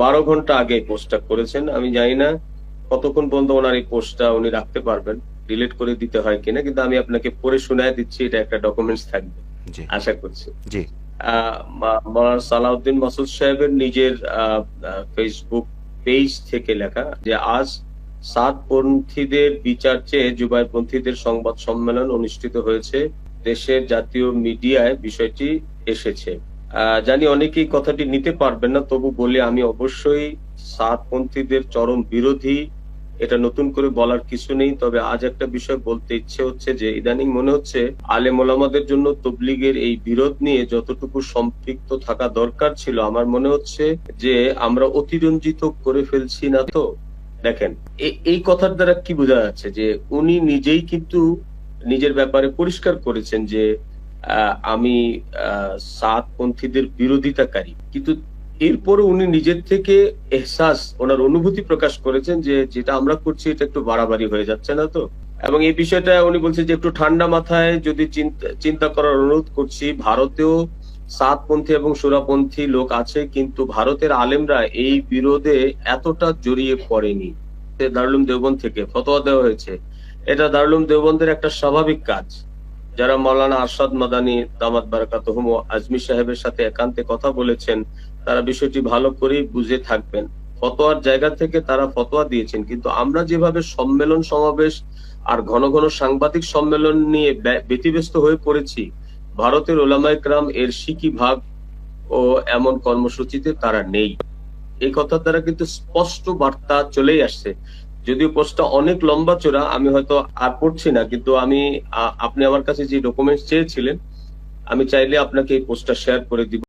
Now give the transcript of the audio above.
বারো ঘণ্টা আগে পোস্টটা করেছেন। আমি জানি না কতক্ষণ পর্যন্ত ওনার এই পোস্টটা উনি রাখতে পারবেন ডিলিট করে দিতে হয় কিনা কিন্তু আমি আপনাকে পড়ে শোনায় দিচ্ছি এটা একটা ডকুমেন্টস থাকবে। আশা করছি। জি। মৌলানা সালাউদ্দিন মাসুদ সাহেবের নিজের ফেসবুক পেজ থেকে লেখা যে আজ সাতপন্থীদের বিচার চেয়ে জুবাইরপন্থীদের সংবাদ সম্মেলন অনুষ্ঠিত হয়েছে। দেশের জাতীয় মিডিয়ায় বিষয়টি এসেছে। জানি অনেকেই কথাটি নিতে পারবেন না, তবু বলি আমি অবশ্যই সাতপন্থীদের চরম বিরোধী। এটা নতুন করে বলার কিছু নেই, তবে আজ একটা বিষয় বলতে ইচ্ছে হচ্ছে যে ইদানিং মনে হচ্ছে আলেম ওলামাদের জন্য তবলিগের এই বিরোধ নিয়ে যতটুকু সম্পৃক্ত থাকা দরকার ছিল, আমার মনে হচ্ছে যে আমরা অতিরঞ্জিত করে ফেলছি না তো। দেখেন এই কথার দ্বারা কি বোঝা যাচ্ছে যে উনি নিজেই কিন্তু নিজের ব্যাপারে পরিষ্কার করেছেন যে আমি সাতপন্থীদের বিরোধিতাকারী। কিন্তু এরপরে উনি নিজের থেকে এহসাস, ওনার অনুভূতি প্রকাশ করেছেন যে যেটা আমরা করছি, এটা একটু বাড়াবাড়ি হয়ে যাচ্ছে না তো। এবং এই বিষয়টা উনি বলছেন যে একটু ঠান্ডা মাথায় যদি চিন্তা- চিন্তা করার অনুরোধ করছি, ভারতেও সাতপন্থী এবং সুরাপন্থী লোক আছে, কিন্তু ভারতের আলেমরা এই বিরোধে এতটা জড়িয়ে পড়েনি। দারুলুম দেওবন্দ থেকে ফতোয়া দেওয়া হয়েছে। এটা দারুলুম দেওবন্দের একটা স্বাভাবিক কাজ। যারা মৌলানা আরশাদ মাদানী, দামাত বারাকাতহুম ও আজমি সাহেবের সাথে একান্তে কথা বলেছেন, তারা বিষয়টি ভালো করে বুঝে থাকবেন। ফতোয়ার জায়গা থেকে তারা ফতোয়া দিয়েছেন, কিন্তু আমরা যেভাবে সম্মেলন সমাবেশ আর ঘন ঘন সাংবাদিক সম্মেলন নিয়ে ব্যতিব্যস্ত হয়ে পড়েছি, ভারতের ওলামাইকরাম এর শিকি ভাগ ও এমন কর্মসূচিতে তারা নেই। এই কথার দ্বারা কিন্তু স্পষ্ট বার্তা চলেই আসছে। যদিও পোস্টটা অনেক লম্বা চোরা, আমি হয়তো আর পড়ছি না, কিন্তু আমি আপনি আমার কাছে যে ডকুমেন্টস চেয়েছিলেন, আমি চাইলে আপনাকে এই পোস্টটা শেয়ার করে দিব।